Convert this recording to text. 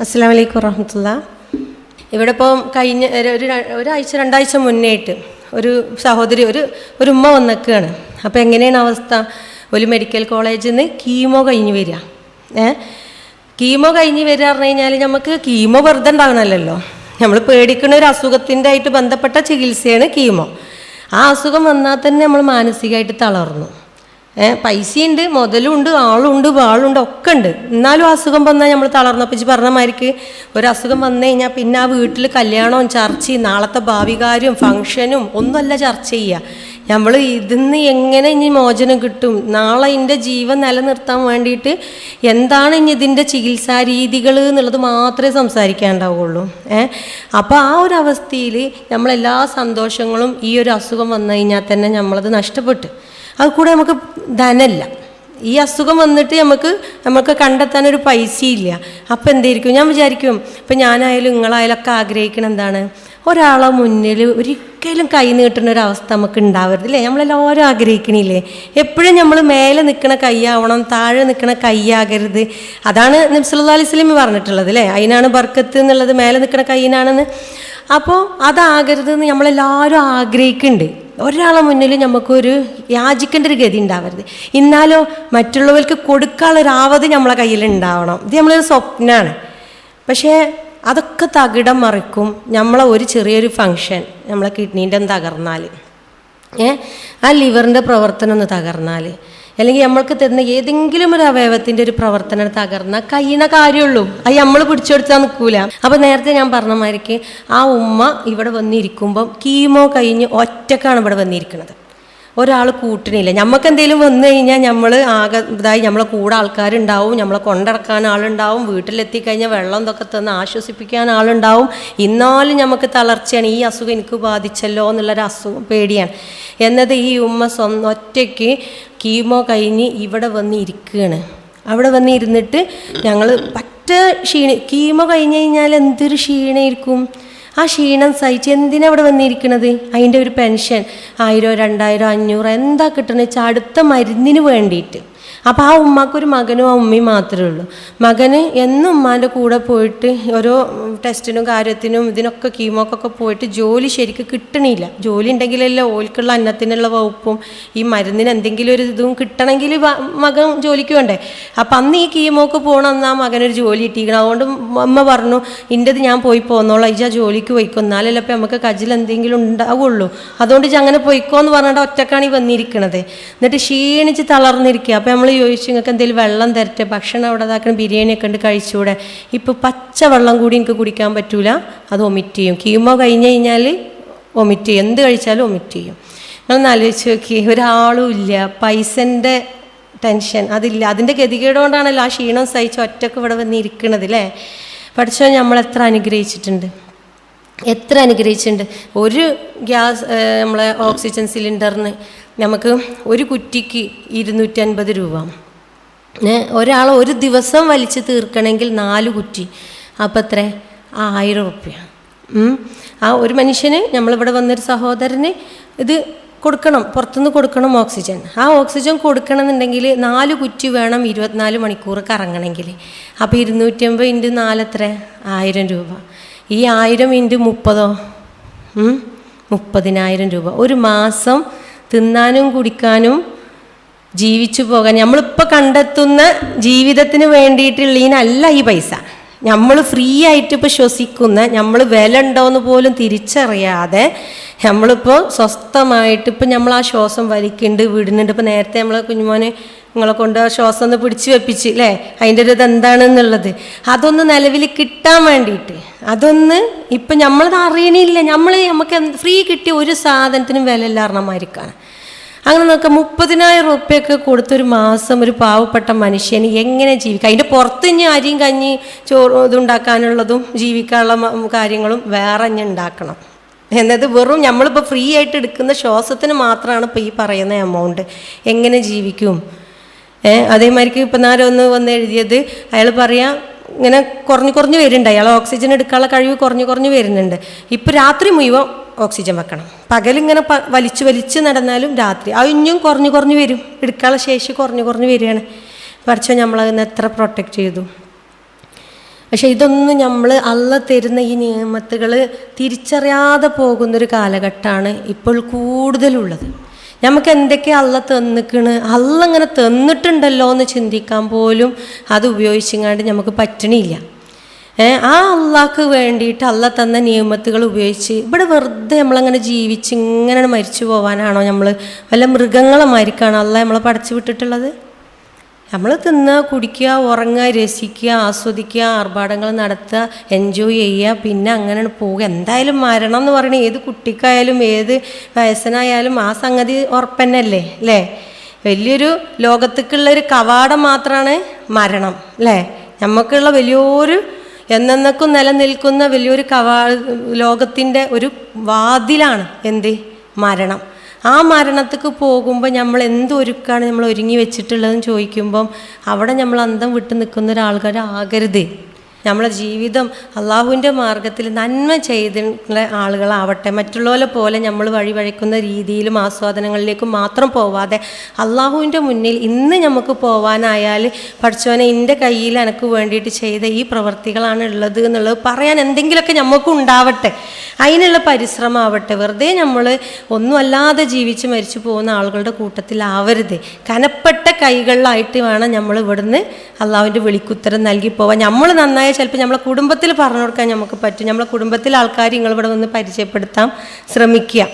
അസ്സാം വലൈക്കും വറഹമത്തുള്ള. ഇവിടെ ഇപ്പോൾ കഴിഞ്ഞ ഒരു ഒരാഴ്ച രണ്ടാഴ്ച മുന്നേയിട്ട് ഒരു സഹോദരി ഒരു ഒരു ഉമ്മ വന്നേക്കാണ്. അപ്പോൾ എങ്ങനെയാണ് അവസ്ഥ? ഒരു മെഡിക്കൽ കോളേജിൽ നിന്ന് കീമോ കഴിഞ്ഞ് വരിക. ഏ? കീമോ കഴിഞ്ഞ് വരിക പറഞ്ഞു കഴിഞ്ഞാൽ നമുക്ക് കീമോ വെറുതെ ഉണ്ടാകണമല്ലോ നമ്മൾ പേടിക്കുന്ന ഒരു അസുഖത്തിന്റെ ആയിട്ട് ബന്ധപ്പെട്ട ചികിത്സയാണ് കീമോ. ആ അസുഖം വന്നാൽ തന്നെ നമ്മൾ മാനസികമായിട്ട് തളർന്നു. പൈസയുണ്ട് മുതലുണ്ട് ആളുണ്ട് വാളുണ്ട് ഒക്കെ ഉണ്ട് എന്നാലും അസുഖം വന്നാൽ നമ്മൾ തളർന്നപ്പിച്ച് പറഞ്ഞ മാതിരിക്ക് ഒരു അസുഖം വന്നു കഴിഞ്ഞാൽ പിന്നെ ആ വീട്ടിൽ കല്യാണവും ചർച്ചയും നാളത്തെ ഭാവി കാര്യവും ഫങ്ഷനും ഒന്നുമല്ല ചർച്ച ചെയ്യുക നമ്മൾ ഇതിന്ന് എങ്ങനെ ഇനി മോചനം കിട്ടും? നാളെ ഇതിന്റെ ജീവൻ നിലനിർത്താൻ വേണ്ടിയിട്ട് എന്താണ് ഇനി ഇതിന്റെ ചികിത്സാ രീതികൾ എന്നുള്ളത് മാത്രമേ സംസാരിക്കാണ്ടാവുള്ളൂ. ഏഹ് അപ്പോൾ ആ ഒരു അവസ്ഥയിൽ നമ്മളെല്ലാ സന്തോഷങ്ങളും ഈ ഒരു അസുഖം വന്നു കഴിഞ്ഞാൽ തന്നെ നമ്മളത് നഷ്ടപ്പെട്ടു. അത് കൂടെ നമുക്ക് ധനമില്ല. ഈ അസുഖം വന്നിട്ട് നമുക്ക് നമുക്ക് കണ്ടെത്താൻ ഒരു പൈസയില്ല. അപ്പം എന്തായിരിക്കും ഞാൻ വിചാരിക്കും ഇപ്പം ഞാനായാലും നിങ്ങളായാലും ഒക്കെ ആഗ്രഹിക്കണം എന്താണ്? ഒരാളെ മുന്നിൽ ഒരിക്കലും കൈ നീട്ടുന്ന ഒരു അവസ്ഥ നമുക്ക് ഉണ്ടാവരുത് അല്ലേ നമ്മളെല്ലാവരും ആഗ്രഹിക്കണില്ലേ? എപ്പോഴും നമ്മൾ മേലെ നിൽക്കണ കൈയാവണം താഴെ നിൽക്കണ കൈയാകരുത്. അതാണ് നിംസലാ അലിസ്ലിമി പറഞ്ഞിട്ടുള്ളത് അല്ലേ അതിനാണ് ബർക്കത്ത് എന്നുള്ളത് മേലെ നിൽക്കണ കൈയിനാണെന്ന് അപ്പോൾ അതാകരുത് എന്ന് നമ്മളെല്ലാവരും ആഗ്രഹിക്കുന്നുണ്ട് ഒരാളെ മുന്നിൽ നമുക്കൊരു യാചിക്കേണ്ട ഒരു ഗതി ഉണ്ടാവരുത്. എന്നാലോ മറ്റുള്ളവർക്ക് കൊടുക്കാനുള്ള ഒരു ആവത് നമ്മളെ കയ്യിൽ ഉണ്ടാവണം. ഇത് നമ്മളൊരു സ്വപ്നമാണ് പക്ഷേ അതൊക്കെ തകിടം മറിക്കും നമ്മളെ ഒരു ചെറിയൊരു ഫങ്ഷൻ നമ്മളെ കിഡ്നീന്റെ തകർന്നാൽ. ഏ? ആ ലിവറിന്റെ പ്രവർത്തനം ഒന്ന് തകർന്നാൽ. അല്ലെങ്കിൽ നമ്മൾക്ക് തരുന്ന ഏതെങ്കിലും ഒരു അവയവത്തിന്റെ ഒരു പ്രവർത്തനം തകർന്ന കഴിയുന്ന കാര്യമുള്ളൂ. അത് നമ്മൾ പിടിച്ചെടുത്താൽ നിൽക്കൂല. അപ്പൊ നേരത്തെ ഞാൻ പറഞ്ഞ മാതിരിക്ക് ആ ഉമ്മ ഇവിടെ വന്നിരിക്കുമ്പം കീമോ കഴിഞ്ഞ് ഒറ്റക്കാണ് ഇവിടെ വന്നിരിക്കുന്നത് ഒരാൾ കൂട്ടണില്ല നമുക്ക് എന്തെങ്കിലും വന്നു കഴിഞ്ഞാൽ നമ്മൾ ആകെ ഇതായി നമ്മളെ കൂടെ ആൾക്കാരുണ്ടാവും നമ്മളെ കൊണ്ടിറക്കാൻ ആളുണ്ടാവും വീട്ടിലെത്തിക്കഴിഞ്ഞാൽ വെള്ളം ഇതൊക്കെ തന്ന് ആശ്വസിപ്പിക്കാൻ ആളുണ്ടാവും. ഇന്നാലും നമുക്ക് തളർച്ചയാണ്. ഈ അസുഖം എനിക്ക് ബാധിച്ചല്ലോ എന്നുള്ളൊരു അസുഖം പേടിയാണ്. എന്നത് ഈ ഉമ്മ സ്വന്തം ഒറ്റയ്ക്ക് കീമോ കഴിഞ്ഞ് ഇവിടെ വന്ന് ഇരിക്കുകയാണ് അവിടെ വന്ന് ഇരുന്നിട്ട് ഞങ്ങൾ പറ്റ ക്ഷീണി കീമോ കഴിഞ്ഞ് കഴിഞ്ഞാൽ എന്തൊരു ക്ഷീണമായിരിക്കും ആ ക്ഷീണം സഹിച്ച് എന്തിനാ അവിടെ വന്നിരിക്കുന്നത് അതിന്റെ ഒരു പെൻഷൻ ആയിരം രണ്ടായിരം അഞ്ഞൂറ് എന്താ കിട്ടണമെന്ന് വെച്ചാൽ അടുത്ത മരുന്നിന് വേണ്ടിയിട്ട്. അപ്പോൾ ആ ഉമ്മാക്കൊരു മകനും ആ ഉമ്മയും മാത്രമേ ഉള്ളൂ. മകന് എന്നും ഉമ്മാന്റെ കൂടെ പോയിട്ട് ഓരോ ടെസ്റ്റിനും കാര്യത്തിനും ഇതിനൊക്കെ കീമോക്കൊക്കെ പോയിട്ട് ജോലി ശരിക്കും കിട്ടണില്ല. ജോലി ഉണ്ടെങ്കിലല്ലേ ഓൽക്കുള്ള അന്നത്തിനുള്ള വകുപ്പും ഈ മരുന്നിന് എന്തെങ്കിലും ഒരു ഇതും കിട്ടണമെങ്കിൽ മകൻ ജോലിക്ക് വേണ്ടേ? അപ്പം അന്ന് ഈ കീമോക്ക് പോകണം അന്ന് ആ മകനൊരു ജോലി കിട്ടിയിരിക്കണം. അതുകൊണ്ട് അമ്മ പറഞ്ഞു ഇന്റെത് ഞാൻ പോയി പോന്നോളാം. ഇജ ജോലിക്ക് പോയിക്കോ. എന്നാലല്ലേ അപ്പം നമുക്ക് കജിൽ എന്തെങ്കിലും ഉണ്ടാവുള്ളൂ. അതുകൊണ്ട് ഇച്ച് അങ്ങനെ പോയിക്കോ എന്ന് പറഞ്ഞിട്ട് ഒറ്റക്കാണ് ഈ വന്നിരിക്കണത്. എന്നിട്ട് ക്ഷീണിച്ച് തളർന്നിരിക്കുക. അപ്പം നമ്മൾ ചോദിച്ചു നിങ്ങൾക്ക് എന്തെങ്കിലും വെള്ളം തരട്ടെ? ഭക്ഷണം അവിടെ ഇതാക്കണം ബിരിയാണിയൊക്കെ ഉണ്ട് കഴിച്ചുകൂടെ? ഇപ്പോൾ പച്ച വെള്ളം കൂടി എനിക്ക് കുടിക്കാൻ പറ്റൂല. അത് ഒമിറ്റ് ചെയ്യും. കീമോ കഴിഞ്ഞ് കഴിഞ്ഞാൽ ഒമിറ്റ് ചെയ്യും. എന്ത് കഴിച്ചാലും ഒമിറ്റ് ചെയ്യും. നിങ്ങളൊന്ന് ആലോചിച്ച് നോക്കി. ഒരാളും ഇല്ല. പൈസന്റെ ടെൻഷൻ അതില്ല. അതിന്റെ ഗതികേട് കൊണ്ടാണല്ലോ ആ ക്ഷീണം സഹിച്ച് ഒറ്റയ്ക്ക് ഇവിടെ വന്നിരിക്കണത് അല്ലേ പഠിച്ചോ നമ്മൾ എത്ര അനുഗ്രഹിച്ചിട്ടുണ്ട്. എത്ര അനുഗ്രഹിച്ചിട്ടുണ്ട്. ഒരു ഗ്യാസ് നമ്മളെ ഓക്സിജൻ സിലിണ്ടറിന് നമുക്ക് ഒരു കുറ്റിക്ക് ഇരുന്നൂറ്റൻപത് രൂപ. ഒരാൾ ഒരു ദിവസം വലിച്ചു തീർക്കണമെങ്കിൽ നാല് കുറ്റി. അപ്പം എത്ര ആയിരം റുപ്യ. ആ ഒരു മനുഷ്യന് നമ്മളിവിടെ വന്നൊരു സഹോദരന് ഇത് കൊടുക്കണം പുറത്തുനിന്ന് കൊടുക്കണം ഓക്സിജൻ. ആ ഓക്സിജൻ കൊടുക്കണമെന്നുണ്ടെങ്കിൽ നാല് കുറ്റി വേണം ഇരുപത്തിനാല് മണിക്കൂർ കറങ്ങണമെങ്കിൽ അപ്പോൾ ഇരുന്നൂറ്റമ്പത് ഇന്റു നാലത്ര ആയിരം രൂപ. ഈ ആയിരം ഇന്റു മുപ്പതോ? മുപ്പതിനായിരം രൂപ. ഒരു മാസം തിന്നാനും കുടിക്കാനും ജീവിച്ചു പോകാൻ. നമ്മളിപ്പോൾ കണ്ടെത്തുന്ന ജീവിതത്തിന് വേണ്ടിയിട്ടുള്ളതിനല്ല ഈ പൈസ. നമ്മൾ ഫ്രീ ആയിട്ട് ഇപ്പോൾ ശ്വസിക്കുന്ന നമ്മൾ വില ഉണ്ടോയെന്ന് പോലും തിരിച്ചറിയാതെ നമ്മളിപ്പോൾ സ്വസ്ഥമായിട്ട് ഇപ്പം നമ്മൾ ആ ശ്വാസം വലിക്കുന്നുണ്ട് വിടുന്നുണ്ട്. ഇപ്പം നേരത്തെ നമ്മളെ കുഞ്ഞുമോനെ നിങ്ങളെ കൊണ്ട് ആ ശ്വാസം ഒന്ന് പിടിച്ചു വെപ്പിച്ച് അല്ലേ അതിന്റെ ഒരു ഇത് എന്താണെന്നുള്ളത് അതൊന്ന് നിലവിൽ കിട്ടാൻ വേണ്ടിയിട്ട് അതൊന്ന് ഇപ്പം നമ്മളത് അറിയണില്ല. നമ്മൾ നമുക്ക് ഫ്രീ കിട്ടിയ ഒരു സാധനത്തിനും വില ഇല്ലാർണമായിരിക്കാണ് അങ്ങനെ നോക്കാം മുപ്പതിനായിരം റുപ്യൊക്കെ കൊടുത്തൊരു മാസം ഒരു പാവപ്പെട്ട മനുഷ്യന് എങ്ങനെ ജീവിക്കാം? അതിന്റെ പുറത്ത് ഇനി അരിയും കഞ്ഞി ചോറ് ഇതുണ്ടാക്കാനുള്ളതും ജീവിക്കാനുള്ള കാര്യങ്ങളും വേറെ ഇനി ഉണ്ടാക്കണം. എന്നത് വെറും നമ്മളിപ്പോൾ ഫ്രീ ആയിട്ട് എടുക്കുന്ന ശ്വാസത്തിന് മാത്രമാണ് ഇപ്പോൾ ഈ പറയുന്ന എമൗണ്ട് എങ്ങനെ ജീവിക്കും? ഏഹ് അതേമാതിരിക്ക് ഇപ്പം നേരം ഒന്ന് വന്ന് എഴുതിയത് അയാൾ പറയാം ഇങ്ങനെ കുറഞ്ഞു കുറഞ്ഞു വരുന്നുണ്ട്. അയാൾ ഓക്സിജൻ എടുക്കാനുള്ള കഴിവ് കുറഞ്ഞു കുറഞ്ഞു വരുന്നുണ്ട്. ഇപ്പം രാത്രി മുഴുവൻ ഓക്സിജൻ വെക്കണം. പകലിങ്ങനെ പ വലിച്ചു വലിച്ച് നടന്നാലും രാത്രി. അത് കുറഞ്ഞു കുറഞ്ഞു വരും. എടുക്കാനുള്ള ശേഷി കുറഞ്ഞു കുറഞ്ഞു വരികയാണ്. പഠിച്ചോ നമ്മളതിനെ എത്ര പ്രൊട്ടക്റ്റ് ചെയ്തു. പക്ഷെ ഇതൊന്നും നമ്മൾ അള്ള തരുന്ന ഈ നിയമത്തുകൾ തിരിച്ചറിയാതെ പോകുന്നൊരു കാലഘട്ടമാണ് ഇപ്പോൾ കൂടുതലുള്ളത്. നമുക്ക് എന്തൊക്കെ അള്ള തന്നിക്കണ്? അള്ള ഇങ്ങനെ തന്നിട്ടുണ്ടല്ലോ എന്ന് ചിന്തിക്കാൻ പോലും അത് ഉപയോഗിച്ചങ്ങാണ്ട് നമുക്ക് പറ്റണില്ല. ആ അള്ളാഹ്ക്ക് വേണ്ടിയിട്ട് അല്ല തന്ന നിയമത്തുകൾ ഉപയോഗിച്ച് ഇവിടെ വെറുതെ നമ്മളങ്ങനെ ജീവിച്ച് ഇങ്ങനെ മരിച്ചു പോകാനാണോ നമ്മൾ വല്ല മൃഗങ്ങളെ മാരിക്കാണോ അള്ള നമ്മളെ പടച്ചു വിട്ടിട്ടുള്ളത്? നമ്മൾ തിന്നുക കുടിക്കുക ഉറങ്ങുക രസിക്കുക ആസ്വദിക്കുക ആർഭാടങ്ങൾ നടത്തുക എൻജോയ് ചെയ്യുക പിന്നെ അങ്ങനെ പോവുക. എന്തായാലും മരണം എന്ന് പറയുന്നത് ഏത് കുട്ടിക്കായാലും ഏത് വയസ്സനായാലും ആ സംഗതി ഉറപ്പന്നല്ലേ അല്ലേ? വലിയൊരു ലോകത്തേക്കുള്ള ഒരു കവാടം മാത്രമാണ് മരണം അല്ലേ? നമുക്കുള്ള വലിയൊരു എന്നേക്കും നിലനിൽക്കുന്ന വലിയൊരു കവാ ലോകത്തിന്റെ ഒരു വാതിലാണ് എന്ത്? മരണം. ആ മരണത്തേക്ക് പോകുമ്പോൾ നമ്മൾ എന്തൊരുക്കാണ് നമ്മൾ ഒരുങ്ങി വെച്ചിട്ടുള്ളതെന്ന് ചോദിക്കുമ്പം അവിടെ നമ്മൾ അന്തം വിട്ട് നിൽക്കുന്ന ഒരാൾക്കാർ ആകരുത് നമ്മളെ ജീവിതം അള്ളാഹുവിന്റെ മാർഗത്തിൽ നന്മ ചെയ്തിട്ടുള്ള ആളുകളാവട്ടെ മറ്റുള്ളവരെ പോലെ നമ്മൾ വഴി വഴിവഴിക്കുന്ന രീതിയിലും ആസ്വാദനങ്ങളിലേക്കും മാത്രം പോവാതെ അള്ളാഹുവിന്റെ മുന്നിൽ ഇന്ന് നമുക്ക് പോവാനായാൽ പഠിച്ചവനെ എന്റെ കയ്യിൽ എനിക്ക് വേണ്ടിയിട്ട് ചെയ്ത ഈ പ്രവർത്തികളാണ് ഉള്ളത് എന്നുള്ളത് പറയാൻ എന്തെങ്കിലുമൊക്കെ നമുക്ക് ഉണ്ടാവട്ടെ. അതിനുള്ള പരിശ്രമമാവട്ടെ. വെറുതെ നമ്മൾ ഒന്നുമല്ലാതെ ജീവിച്ച് മരിച്ചു പോകുന്ന ആളുകളുടെ കൂട്ടത്തിലാവരുത് കനപ്പെട്ട കൈകളിലായിട്ട് വേണം നമ്മൾ ഇവിടുന്ന് അള്ളാഹുവിന്റെ വിളിക്കുത്തരം നൽകി പോവാൻ. നമ്മൾ നന്നായി ചിലപ്പോൾ നമ്മളെ കുടുംബത്തിൽ പറഞ്ഞു കൊടുക്കാൻ നമുക്ക് പറ്റും. നമ്മളെ കുടുംബത്തിലെ ആൾക്കാർ നിങ്ങളിവിടെ വന്ന് പരിചയപ്പെടുത്താൻ ശ്രമിക്കുക.